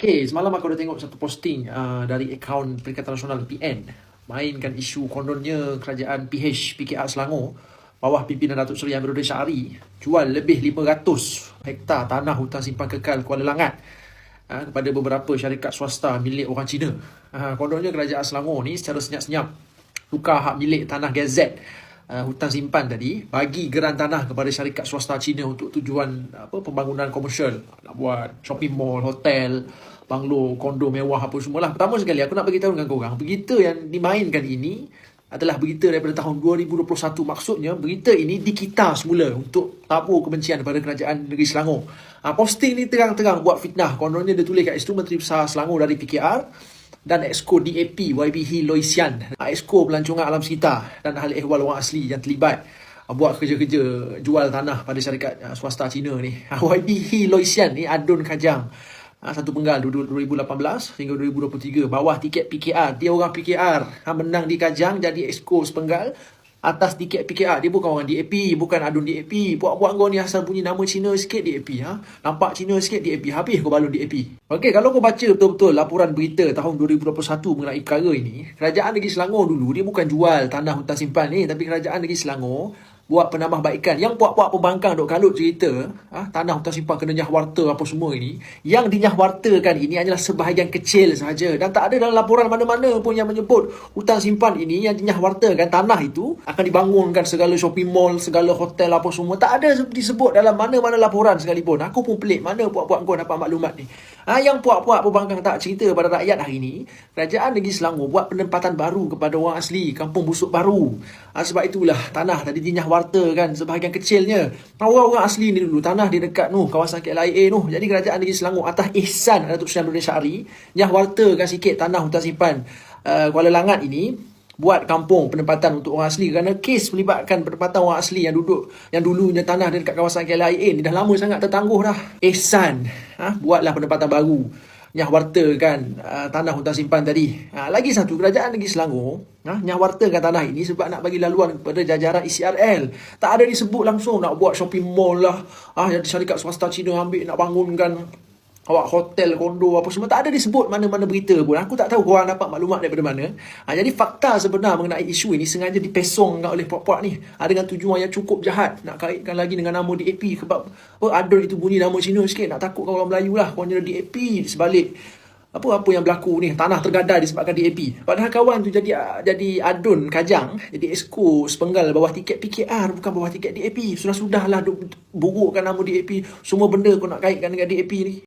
Okey, semalam aku dah tengok satu posting uh, dari akaun Perikatan Nasional PN mainkan isu kondonnya kerajaan PH PKR Selangor. Bawah pimpinan Datuk Seri Amiruddin Syari jual lebih 500 hektar tanah hutan simpan kekal Kuala Langat uh, kepada beberapa syarikat swasta milik orang Cina. Uh, kondonnya kerajaan Selangor ni secara senyap-senyap tukar hak milik tanah gazet uh, hutan simpan tadi bagi geran tanah kepada syarikat swasta Cina untuk tujuan apa pembangunan komersial nak buat shopping mall, hotel, banglo, kondo mewah apa semualah. Pertama sekali aku nak bagi tahu dengan korang, berita yang dimainkan ini adalah berita daripada tahun 2021. Maksudnya berita ini dikita semula untuk tabur kebencian kepada kerajaan negeri Selangor. Ha, posting ni terang-terang buat fitnah. Kononnya dia tulis kat situ Menteri Besar Selangor dari PKR dan Exco DAP Loisian. Ha, Exco pelancongan alam sekitar dan ahli ehwal orang asli yang terlibat ha, buat kerja-kerja jual tanah pada syarikat ha, swasta Cina ni. Ha, YBH Loisian ni adun kajang. Ha, satu penggal 2018 hingga 2023 bawah tiket PKR dia orang PKR ha, menang di Kajang jadi exco sepenggal atas tiket PKR dia bukan orang DAP bukan adun DAP buat-buat kau ni asal bunyi nama Cina sikit DAP ha? nampak Cina sikit DAP habis kau balun DAP Okey, kalau kau baca betul-betul laporan berita tahun 2021 mengenai perkara ini kerajaan negeri Selangor dulu dia bukan jual tanah hutan simpan ni tapi kerajaan negeri Selangor buat penambahbaikan. Yang puak-puak pembangkang dok kalut cerita, ah, tanah hutan simpan kena nyahwarta apa semua ini, yang dinyahwartakan ini hanyalah sebahagian kecil sahaja dan tak ada dalam laporan mana-mana pun yang menyebut hutan simpan ini yang dinyahwartakan tanah itu akan dibangunkan segala shopping mall, segala hotel apa semua. Tak ada disebut dalam mana-mana laporan sekalipun. Aku pun pelik mana puak-puak kau dapat maklumat ni. Ah, yang puak-puak pembangkang tak cerita pada rakyat hari ini, kerajaan negeri Selangor buat penempatan baru kepada orang asli kampung busuk baru. Ah, sebab itulah tanah tadi dinyahwartakan warta kan? Sebahagian kecilnya. Orang-orang asli ni dulu tanah di dekat noh kawasan KLIA noh jadi kerajaan negeri Selangor atas ihsan Datuk Seri Abdul Syari yang wartakan sikit tanah hutan simpan uh, Kuala Langat ini buat kampung penempatan untuk orang asli. Kerana kes melibatkan penempatan orang asli yang duduk yang dulunya tanah di dekat kawasan KLIA ni dah lama sangat tertangguh dah. Ihsan ha, buatlah penempatan baru nyahwartakan uh, tanah hutan simpan tadi. Ha, lagi satu, kerajaan negeri Selangor ha, nyahwartakan tanah ini sebab nak bagi laluan kepada jajaran ECRL. Tak ada disebut langsung nak buat shopping mall lah. Ha, yang syarikat swasta Cina ambil nak bangunkan awak hotel, kondo apa semua tak ada disebut mana-mana berita pun. Aku tak tahu korang dapat maklumat daripada mana. Ha, jadi fakta sebenar mengenai isu ini sengaja dipesongkan oleh puak-puak ni. Ha, dengan tujuan yang cukup jahat. Nak kaitkan lagi dengan nama DAP. Sebab oh, ada itu bunyi nama Cina sikit. Nak takut orang Melayu lah. Korang jadi DAP sebalik apa-apa yang berlaku ni tanah tergadai disebabkan DAP padahal kawan tu jadi jadi adun kajang jadi esko sepenggal bawah tiket PKR bukan bawah tiket DAP sudah-sudahlah burukkan nama DAP semua benda kau nak kaitkan dengan DAP ni